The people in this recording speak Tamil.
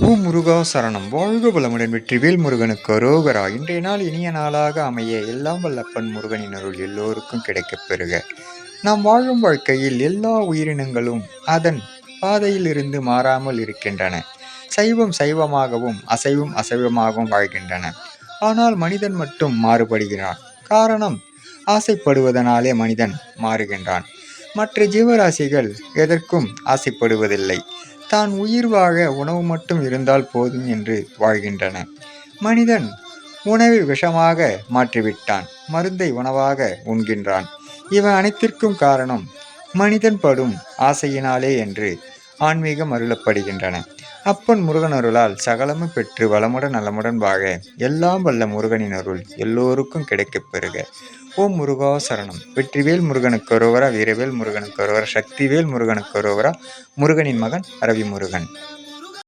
ஓ முருகா சரணம். வாழ்க வளமுடன் வெற்றிவேல் முருகனுக்கு அரோகரா. இன்றைய நாள் இனிய நாளாக அமைய எல்லாம் வல்லப்பன் முருகனின் அருள் எல்லோருக்கும் கிடைக்கப் பெறுக. நாம் வாழும் வாழ்க்கையில் எல்லா உயிரினங்களும் அதன் பாதையில் இருந்து மாறாமல் இருக்கின்றன. சைவம் சைவமாகவும் அசைவம் அசைவமாகவும் வாழ்கின்றன. ஆனால் மனிதன் மட்டும் மாறுபடுகிறான். காரணம் ஆசைப்படுவதனாலே மனிதன் மாறுகின்றான். மற்ற ஜீவராசிகள் எதற்கும் ஆசைப்படுவதில்லை. தான் உயிர் வாழ உணவு மட்டும் இருந்தால் போதும் என்று வாழ்கின்றன. மனிதன் உணவை விஷமாக மாற்றிவிட்டான் மருந்தை உணவாக உண்கின்றான். இவை அனைத்திற்கும் காரணம் மனிதன் படும் ஆசையினாலே என்று ஆன்மீகம் அருளப்படுகின்றன. அப்பன் முருகன் அருளால் சகலமும் பெற்று வளமுடன் நலமுடன் வாக எல்லாம் வல்ல முருகனின் அருள் எல்லோருக்கும் கிடைக்கப் பெறுக. ஓம் முருகா சரணம். வெற்றிவேல் முருகனுக்கு ஒருவரா வீரவேல் முருகனுக்கு ஒருவரா சக்திவேல் முருகனுக்கு ஒருவரா முருகனின் மகன் ரவி முருகன்